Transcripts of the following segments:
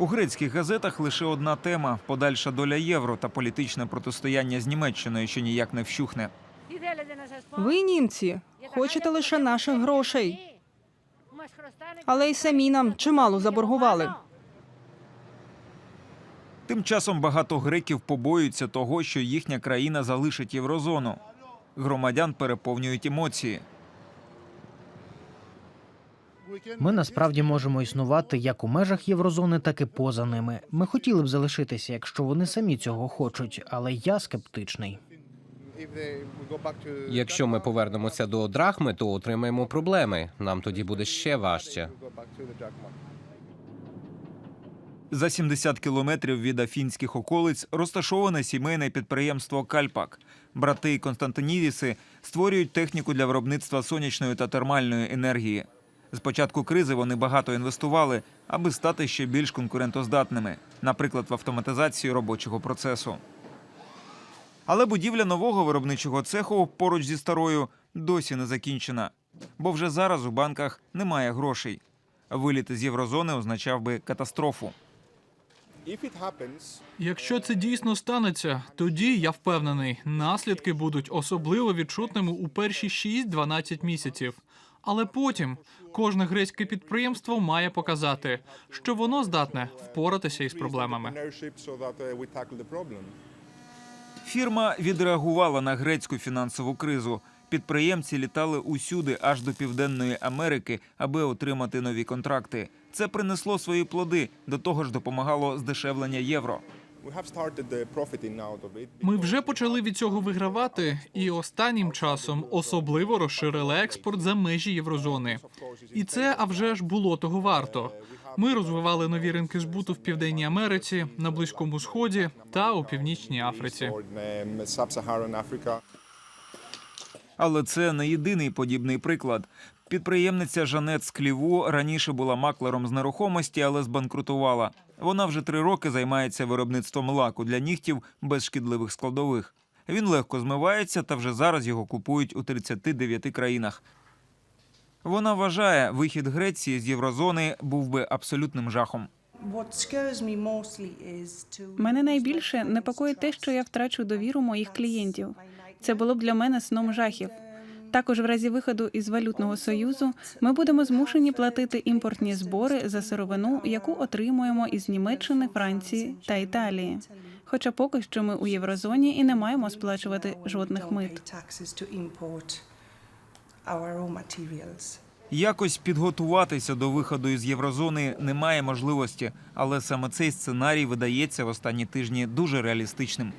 У грецьких газетах лише одна тема подальша доля євро та політичне протистояння з Німеччиною, що ніяк не вщухне. Ви, німці, хочете лише наших грошей, але й самі нам чимало заборгували. Тим часом багато греків побоюються того, що їхня країна залишить єврозону. Громадян переповнюють емоції. Ми насправді можемо існувати як у межах єврозони, так і поза ними. Ми хотіли б залишитися, якщо вони самі цього хочуть, але я скептичний. Якщо ми повернемося до драхми, то отримаємо проблеми. Нам тоді буде ще важче. За 70 кілометрів від афінських околиць розташоване сімейне підприємство Кальпак. Брати Константинідіси створюють техніку для виробництва сонячної та термальної енергії. З початку кризи вони багато інвестували, аби стати ще більш конкурентоздатними, наприклад, в автоматизацію робочого процесу. Але будівля нового виробничого цеху поруч зі старою досі не закінчена, бо вже зараз у банках немає грошей. Виліт з єврозони означав би катастрофу. Якщо це дійсно станеться, тоді я впевнений, наслідки будуть особливо відчутними у перші 6-12 місяців. Але потім кожне грецьке підприємство має показати, що воно здатне впоратися із проблемами. Фірма відреагувала на грецьку фінансову кризу. Підприємці літали усюди, аж до Південної Америки, аби отримати нові контракти. Це принесло свої плоди. До того ж, допомагало здешевлення євро. Ми вже почали від цього вигравати, і останнім часом особливо розширили експорт за межі єврозони. І це, а вже ж було того варто. Ми розвивали нові ринки збуту в Південній Америці, на Близькому Сході та у Північній Африці. Але це не єдиний подібний приклад. Підприємниця Жанет Скліву раніше була маклером з нерухомості, але збанкрутувала. Вона вже три роки займається виробництвом лаку для нігтів без шкідливих складових. Він легко змивається, та вже зараз його купують у 39 країнах. Вона вважає, вихід Греції з єврозони був би абсолютним жахом. Мене найбільше непокоїть те, що я втрачу довіру моїх клієнтів. Це було б для мене сном жахів. Також в разі виходу із валютного союзу ми будемо змушені платити імпортні збори за сировину, яку отримуємо із Німеччини, Франції та Італії. Хоча поки що ми у єврозоні і не маємо сплачувати жодних мит. Якось підготуватися до виходу із єврозони немає можливості, але саме цей сценарій видається в останні тижні дуже реалістичним.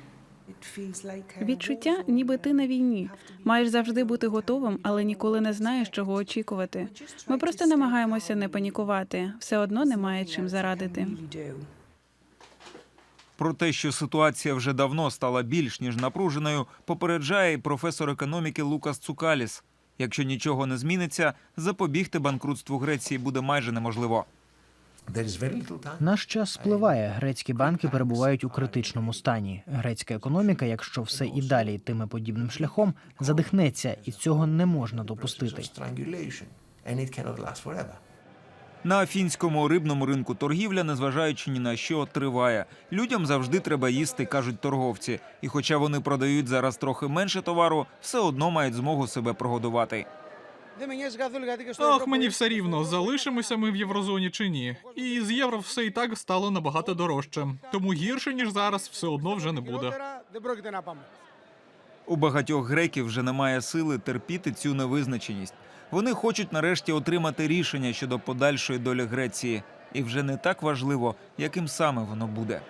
Відчуття, ніби ти на війні. Маєш завжди бути готовим, але ніколи не знаєш, чого очікувати. Ми просто намагаємося не панікувати. Все одно немає чим зарадити. Про те, що ситуація вже давно стала більш ніж напруженою, попереджає і професор економіки Лукас Цукаліс. Якщо нічого не зміниться, запобігти банкрутству Греції буде майже неможливо. Наш час спливає. Грецькі банки перебувають у критичному стані. Грецька економіка, якщо все і далі йтиме подібним шляхом, задихнеться, і цього не можна допустити. На афінському рибному ринку торгівля, незважаючи ні на що, триває. Людям завжди треба їсти, кажуть торговці. І хоча вони продають зараз трохи менше товару, все одно мають змогу себе прогодувати. Ох, мені все рівно, залишимося ми в єврозоні чи ні. І з євро все і так стало набагато дорожче. Тому гірше ніж зараз все одно вже не буде. У багатьох греків вже немає сили терпіти цю невизначеність. Вони хочуть нарешті отримати рішення щодо подальшої долі Греції, і вже не так важливо, яким саме воно буде.